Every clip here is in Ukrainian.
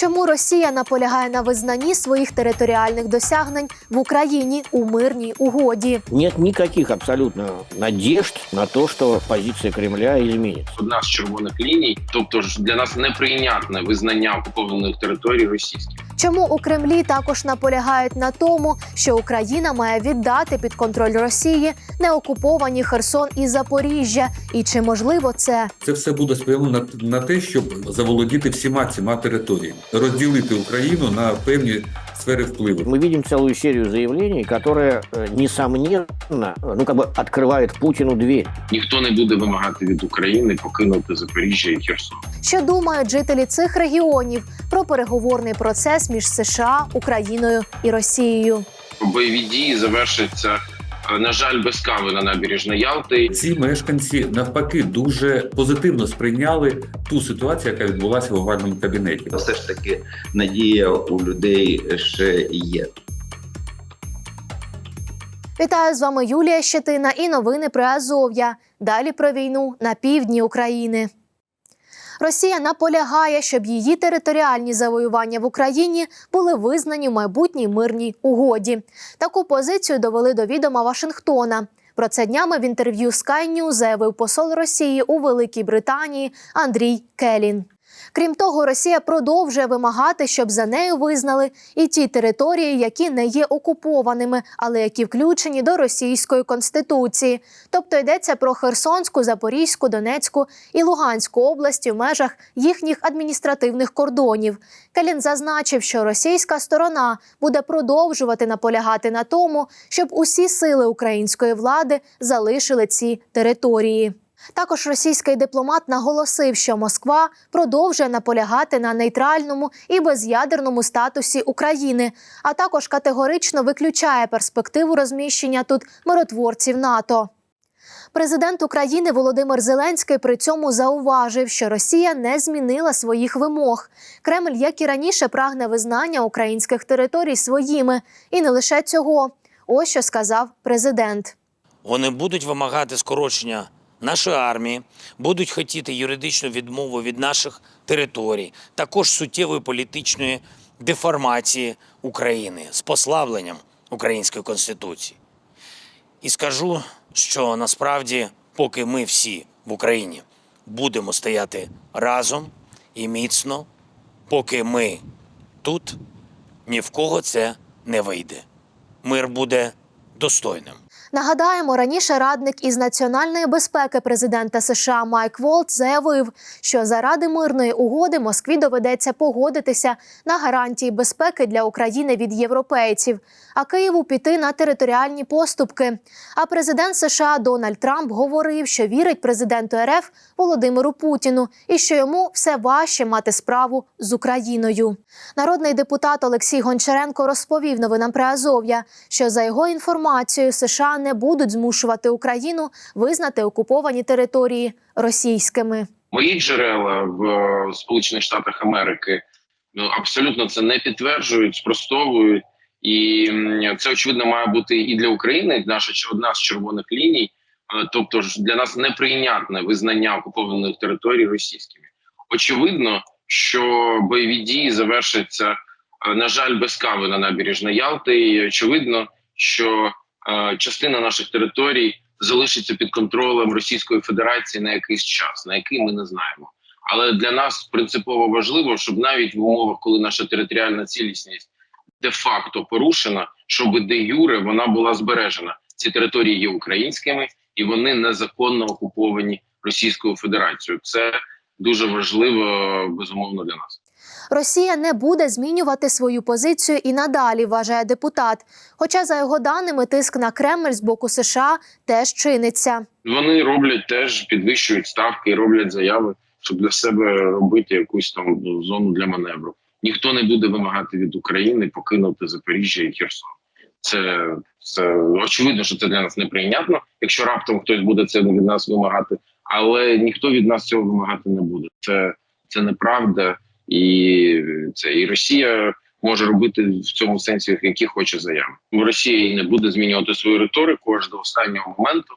Чому Росія наполягає на визнанні своїх територіальних досягнень в Україні у мирній угоді? Нет ніяких абсолютно надіжд на то, що позиція Кремля зміниться. одна з червоних ліній, тобто ж для нас неприйнятне визнання окупованих територій російських. Чому у Кремлі також наполягають на тому, що Україна має віддати під контроль Росії неокуповані Херсон і Запоріжжя? І чи можливо це? Це все буде спрямовано на, те, щоб заволодіти всіма цими територіями, розділити Україну на певні сфери впливу. Мы видим целую серию заявлений, которые, э, несомненно, э, ну, как бы открывают Путину дверь. Ніхто не буде вимагати від України покинути Запоріжжя і Херсон. Що думають жителі цих регіонів про переговорний процес між США, Україною і Росією? Бойові дії завершаться. е, На жаль, без кави на набережні Ялти. Ці мешканці навпаки дуже позитивно сприйняли ту ситуацію, яка відбулася в овальному кабінеті. все ж таки надія у людей ще є. Вітаю з вами Юлія Щетина і новини про Азов'я. Далі про війну на півдні України. Росія наполягає, щоб її територіальні завоювання в Україні були визнані в майбутній мирній угоді. Таку позицію довели до відома Вашингтона. Про це днями в інтерв'ю Sky News заявив посол Росії у Великій Британії Андрій Келін. Крім того, Росія продовжує вимагати, щоб за нею визнали і ті території, які не є окупованими, але які включені до російської конституції. Тобто йдеться про Херсонську, Запорізьку, Донецьку і Луганську області в межах їхніх адміністративних кордонів. Келін зазначив, що російська сторона буде продовжувати наполягати на тому, щоб усі сили української влади залишили ці території. Також російський дипломат наголосив, що Москва продовжує наполягати на нейтральному і без'ядерному статусі України, а також категорично виключає перспективу розміщення тут миротворців НАТО. Президент України Володимир Зеленський при цьому зауважив, що Росія не змінила своїх вимог. Кремль, як і раніше, прагне визнання українських територій своїми, і не лише цього. Ось що сказав президент. Вони будуть вимагати скорочення нашої армії, будуть хотіти юридичну відмову від наших територій, також суттєвої політичної деформації України з послабленням української конституції. І скажу, що насправді, поки ми всі в Україні будемо стояти разом і міцно, поки ми тут, ні в кого це не вийде. Мир буде достойним. Нагадаємо, раніше радник із національної безпеки президента США Майк Волт заявив, що заради мирної угоди Москві доведеться погодитися на гарантії безпеки для України від європейців, а Києву піти на територіальні поступки. А президент США Дональд Трамп говорив, що вірить президенту РФ Володимиру Путіну і що йому все важче мати справу з Україною. Народний депутат Олексій Гончаренко розповів новинам про Азов'я, що за його інформацією США не будуть змушувати Україну визнати окуповані території російськими. Мої джерела в е, Сполучених Штатах Америки ну абсолютно це не підтверджують, спростовують, і це очевидно має бути і для України наша одна з червоних ліній. Е, Тобто ж для нас неприйнятне визнання окупованих територій російськими. Очевидно, що бойові дії завершаться, е, на жаль, без кави на набережні Ялти. І очевидно, що е, частина наших територій залишиться під контролем Російської Федерації на якийсь час, на який ми не знаємо. Але для нас принципово важливо, щоб навіть в умовах, коли наша територіальна цілісність де-факто порушена, щоб де юре вона була збережена. Ці території є українськими і вони незаконно окуповані Російською Федерацією. Це дуже важливо безумовно для нас. Росія не буде змінювати свою позицію і надалі, вважає депутат. Хоча, за його даними, тиск на Кремль з боку США теж чиниться. Вони роблять теж підвищують ставки роблять заяви, щоб для себе робити якусь там ну, зону для маневру. Ніхто не буде вимагати від України покинути Запоріжжя і Херсон. Це, це очевидно, що це для нас неприйнятно, якщо раптом хтось буде це від нас вимагати, але ніхто від нас цього вимагати не буде. Це, це неправда, і це і Росія може робити в цьому сенсі, які хоче заяви. Росія не буде змінювати свою риторику аж до останнього моменту.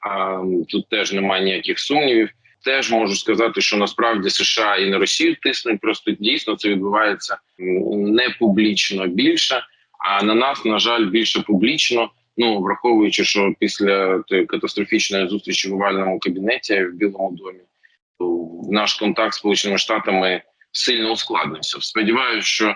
А, тут теж немає ніяких сумнівів. теж можу сказати, що насправді США і на Росію тиснуть. Просто дійсно це відбувається не публічно більше, а на нас, на жаль, більше публічно. Ну враховуючи, що після тої катастрофічної зустрічі в овальному кабінеті в Білому домі, наш контакт з Сполученими Штатами сильно ускладнився. Сподіваюся, що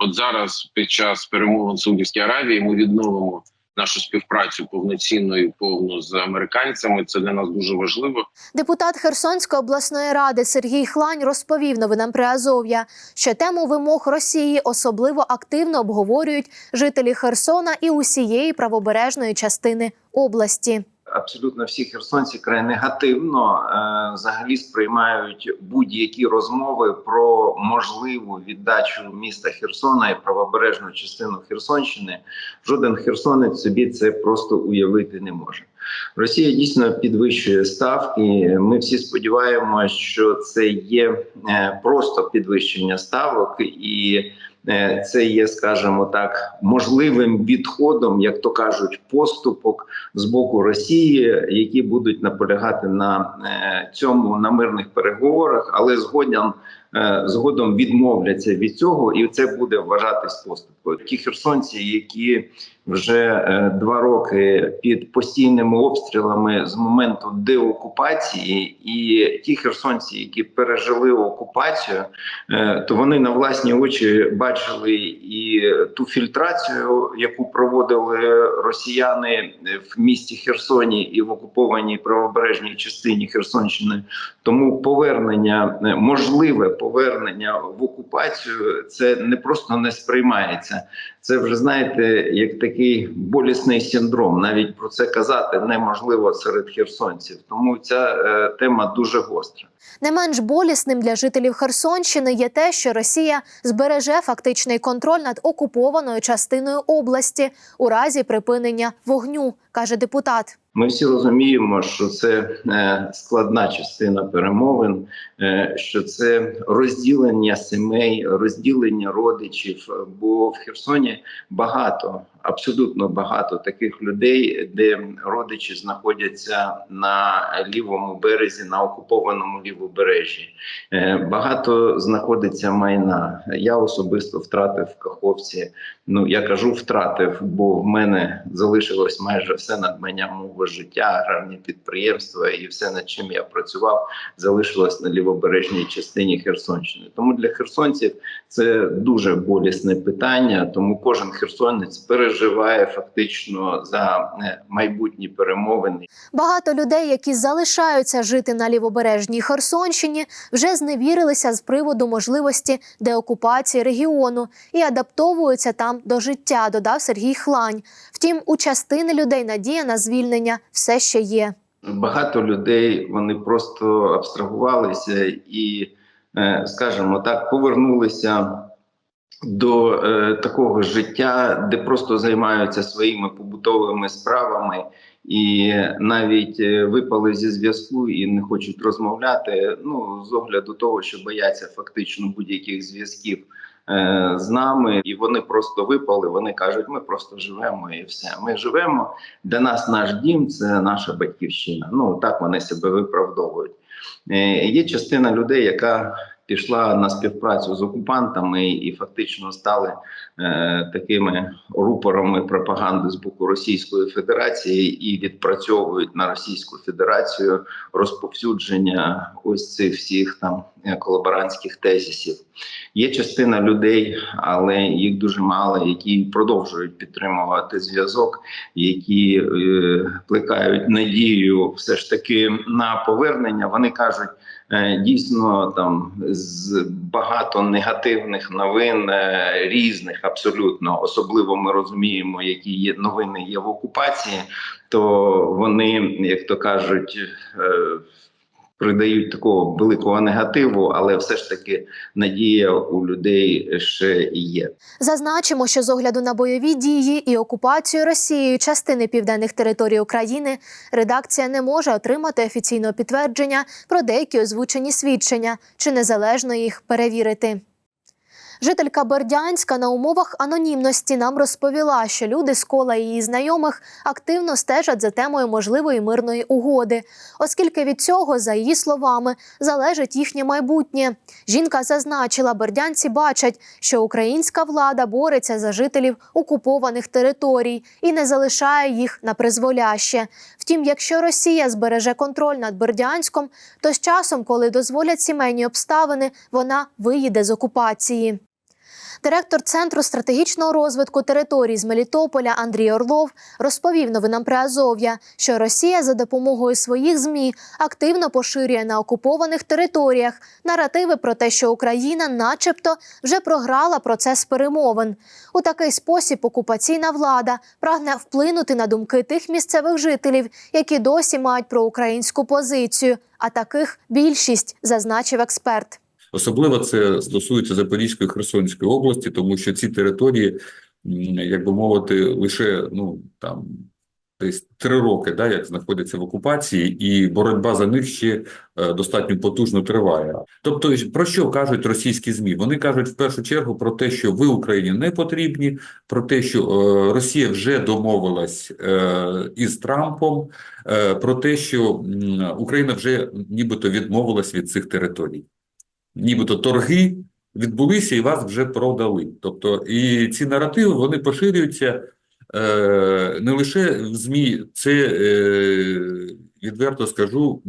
от зараз, під час перемовин Саудівській Аравії, ми відновимо нашу співпрацю повноцінно і повну з американцями. Це для нас дуже важливо. Депутат Херсонської обласної ради Сергій Хлань розповів новинам при Азов'я, що тему вимог Росії особливо активно обговорюють жителі Херсона і усієї правобережної частини області. Абсолютно всі херсонці край негативно е, взагалі сприймають будь-які розмови про можливу віддачу міста Херсона і правобережну частину Херсонщини. Жоден херсонець собі це просто уявити не може. Росія дійсно підвищує ставки. Ми всі сподіваємося, що це є е, просто підвищення ставок і. Е, Це є, скажімо так, можливим відходом, як то кажуть, поступок з боку Росії, які будуть наполягати на е, цьому на мирних переговорах, але згодом, е, згодом відмовляться від цього, і це буде вважатись поступкою. Ті херсонці, які вже е, два роки під постійними обстрілами з моменту деокупації, і ті херсонці, які пережили окупацію, е, то вони на власні очі бачили і ту фільтрацію, яку проводили росіяни в місті Херсоні і в окупованій правобережній частині Херсонщини. Тому повернення, е, можливе повернення в окупацію, це не просто не сприймається. Це вже знаєте, як такий болісний синдром. Навіть про це казати неможливо серед херсонців. Тому ця е, тема дуже гостра. Не менш болісним для жителів Херсонщини є те, що Росія збереже фактичний контроль над окупованою частиною області у разі припинення вогню, каже депутат. Ми всі розуміємо, що це е, складна частина перемовин, е, що це розділення сімей, розділення родичів. Бо в Херсоні багато, абсолютно багато таких людей, де родичі знаходяться на лівому березі, на окупованому лівобережжі. Е, Багато знаходиться майна. Я особисто втратив в Каховці. Ну я кажу, втратив, бо в мене залишилось майже все надмання мого життя, аграрні підприємства і все, над чим я працював, залишилось на лівобережній частині Херсонщини. Тому для херсонців це дуже болісне питання. Тому кожен херсонець переживає фактично за е, майбутні перемовини. Багато людей, які залишаються жити на лівобережній Херсонщині, вже зневірилися з приводу можливості деокупації регіону і адаптовуються там до життя, додав Сергій Хлань. Втім, у частини людей надія на звільнення все ще є. Багато людей вони просто абстрагувалися і, е, скажімо так, повернулися до е, такого життя, де просто займаються своїми побутовими справами, і навіть е, випали зі зв'язку і не хочуть розмовляти. Ну з огляду того, що бояться фактично будь-яких зв'язків. е, З нами, і вони просто випали. Вони кажуть, ми просто живемо і все. Ми живемо. Для нас наш дім це наша батьківщина. Ну так вони себе виправдовують. Е, Є частина людей, яка пішла на співпрацю з окупантами і фактично стали е, такими рупорами пропаганди з боку Російської Федерації і відпрацьовують на Російську Федерацію розповсюдження ось цих всіх там е, колаборантських тезисів. Є частина людей, але їх дуже мало, які продовжують підтримувати зв'язок, які е, плекають надію все ж таки на повернення. Вони кажуть. Е, Дійсно, там з багато негативних новин е, різних, абсолютно особливо ми розуміємо, які є новини є в окупації, то вони, як то кажуть, е, придають такого великого негативу, але все ж таки надія у людей ще є. Зазначимо, що з огляду на бойові дії і окупацію Росією частини південних територій України редакція не може отримати офіційного підтвердження про деякі озвучені свідчення чи незалежно їх перевірити. Жителька Бердянська на умовах анонімності нам розповіла, що люди з кола її знайомих активно стежать за темою можливої мирної угоди, оскільки від цього, за її словами, залежить їхнє майбутнє. Жінка зазначила, бердянці бачать, що українська влада бореться за жителів окупованих територій і не залишає їх на призволяще. Втім, якщо Росія збереже контроль над Бердянськом, то з часом, коли дозволять сімейні обставини, вона виїде з окупації. Директор Центру стратегічного розвитку територій з Мелітополя Андрій Орлов розповів новинам Приазов'я, що Росія за допомогою своїх ЗМІ активно поширює на окупованих територіях наративи про те, що Україна, начебто, вже програла процес перемовин. У такий спосіб окупаційна влада прагне вплинути на думки тих місцевих жителів, які досі мають проукраїнську позицію. А таких більшість, зазначив експерт. Особливо це стосується Запорізької Херсонської області, тому що ці території, як би мовити, лише ну там десь три роки, да, як знаходяться в окупації, і боротьба за них ще е, достатньо потужно триває. Тобто, про що кажуть російські змі? Вони кажуть в першу чергу про те, що ви Україні не потрібні, про те, що е, Росія вже домовилась е, із Трампом, про те, що Україна вже нібито відмовилась від цих територій нібито торги відбулися і вас вже продали. Тобто, і ці наративи вони поширюються е, не лише в ЗМІ, це е, відверто скажу,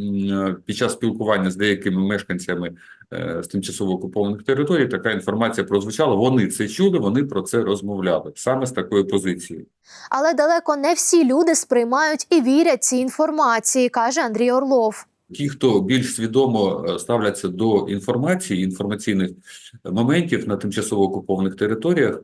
під час спілкування з деякими мешканцями е, з тимчасово окупованих територій така інформація прозвучала. Вони це чули, вони про це розмовляли саме з такої позиції. Але далеко не всі люди сприймають і вірять цій інформації, каже Андрій Орлов. Ті, хто більш свідомо е, ставляться до інформації, інформаційних моментів на тимчасово окупованих територіях,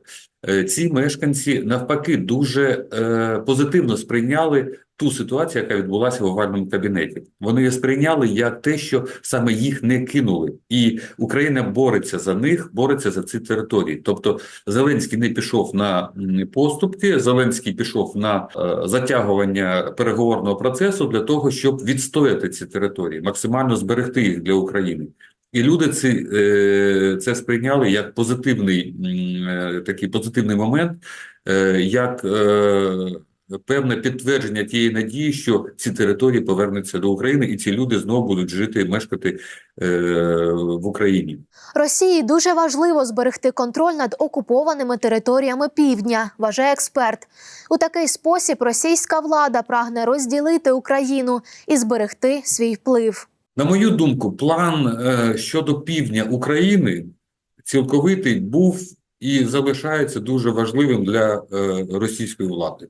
ці мешканці навпаки дуже е, позитивно сприйняли ту ситуацію, яка відбулася в овальному кабінеті. Вони її сприйняли як те, що саме їх не кинули, і Україна бореться за них, бореться за ці території. Тобто Зеленський не пішов на поступки, Зеленський пішов на е, затягування переговорного процесу для того, щоб відстояти ці території, максимально зберегти їх для України. І люди ці, е, це сприйняли як позитивний е, такий позитивний момент, е, як певне підтвердження тієї надії, що ці території повернуться до України, і ці люди знову будуть жити, мешкати е, в Україні. Росії дуже важливо зберегти контроль над окупованими територіями півдня, вважає експерт. У такий спосіб російська влада прагне розділити Україну і зберегти свій вплив. На мою думку, план е, щодо півдня України цілковитий був і залишається дуже важливим для е, російської влади.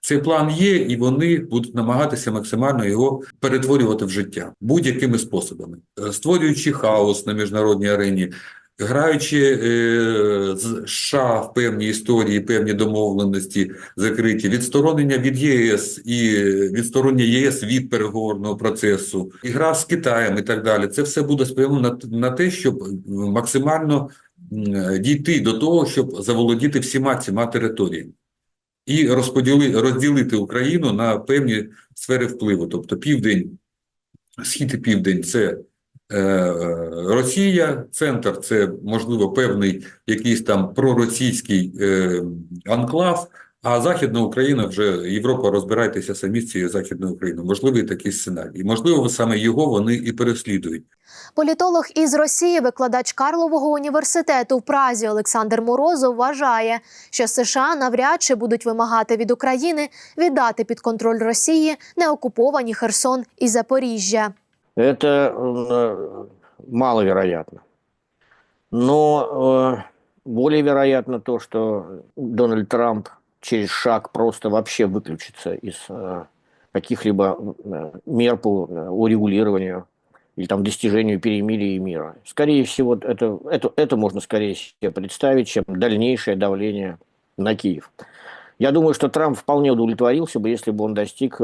Цей план є, і вони будуть намагатися максимально його перетворювати в життя будь-якими способами, Е, створюючи хаос на міжнародній арені, граючи е, з США в певні історії, певні домовленості закриті, відсторонення від ЄС і відсторонення ЄС від переговорного процесу, і гра з Китаєм і так далі. Це все буде спрямовано на, те, щоб максимально дійти до того, щоб заволодіти всіма цими територіями і розподіли, розділити Україну на певні сфери впливу. Тобто південь, схід і південь це е, Росія, центр це, можливо, певний якийсь там проросійський е, анклав, а Західна Україна вже Європа розбирайтеся самі з цією Західною Україною. Можливий такий сценарій. Можливо, саме його вони і переслідують. Політолог із Росії, викладач Карлового університету в Празі Олександр Морозов вважає, що США навряд чи будуть вимагати від України віддати під контроль Росії неокуповані Херсон і Запоріжжя. Это маловероятно. Но э, более вероятно то, что Дональд Трамп через шаг просто вообще выключится из э, каких-либо э, мер по урегулированию или там достижению перемирия и мира. Скорее всего, это, это, это можно скорее себе представить, чем дальнейшее давление на Киев. Я думаю, что Трамп вполне удовлетворился бы, если бы он достиг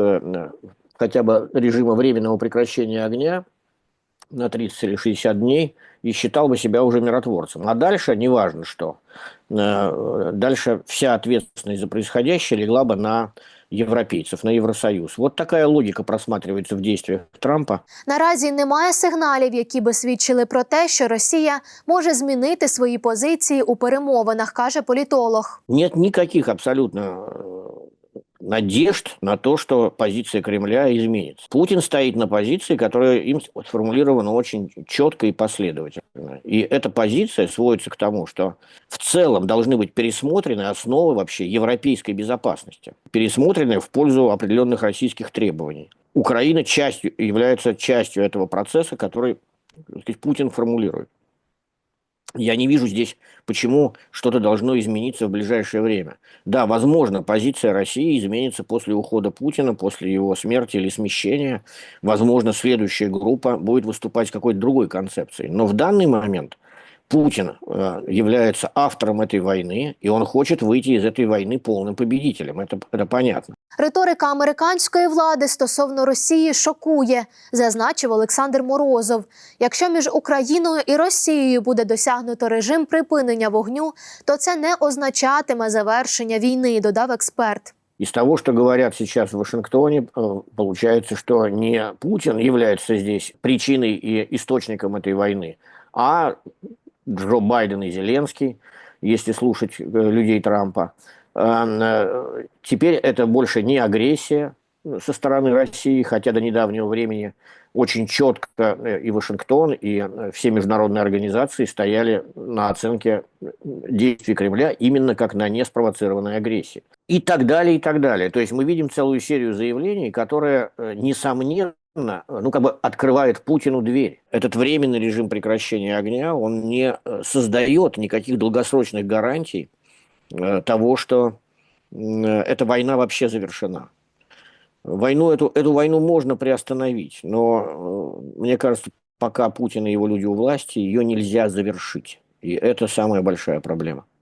хотя бы режима временного прекращения огня на 30 или 60 дней и считал бы себя уже миротворцем. А дальше, неважно что, э, дальше вся ответственность за происходящее легла бы на европейцев, на Евросоюз. Вот такая логика просматривается в действиях Трампа. Наразі немає сигналів, які би свідчили про те, що Росія може змінити свої позиції у перемовинах, каже політолог. Нет никаких абсолютно э, надежд на то, что позиция Кремля изменится. Путин стоит на позиции, которая им сформулирована очень четко и последовательно. И эта позиция сводится к тому, что в целом должны быть пересмотрены основы вообще европейской безопасности, пересмотрены в пользу определенных российских требований. Украина частью, является частью этого процесса, который сказать, Путин формулирует. Я не вижу здесь, почему что-то должно измениться в ближайшее время. Да, возможно, позиция России изменится после ухода Путина, после его смерти или смещения. Возможно, следующая группа будет выступать с какой-то другой концепцией. Но в данный момент Путин э, является автором этой войны, и он хочет выйти из этой войны полным победителем. Это, это понятно. Риторика американської влади стосовно Росії шокує, зазначив Олександр Морозов. Якщо між Україною і Росією буде досягнуто режим припинення вогню, то це не означатиме завершення війни, додав експерт. Из того, что говорят сейчас в Вашингтоне, э, получается, что не Путин является здесь причиной и источником этой войны, а Джо Байден и Зеленский, если слушать э, людей Трампа. Э, э, Теперь это больше не агрессия со стороны России, хотя до недавнего времени очень четко и Вашингтон, и все международные организации стояли на оценке действий Кремля именно как на неспровоцированной агрессии. И так далее, и так далее. То есть мы видим целую серию заявлений, которые, несомненно, ну, как бы открывает Путину дверь. Этот временный режим прекращения огня, он не э, создает никаких долгосрочных гарантий э, того, что э, эта война вообще завершена. Войну, эту, эту войну можно приостановить, но мне кажется, пока Путин и его люди у власти, ее нельзя завершить. И это самая большая проблема.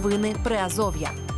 Новини Приазов'я.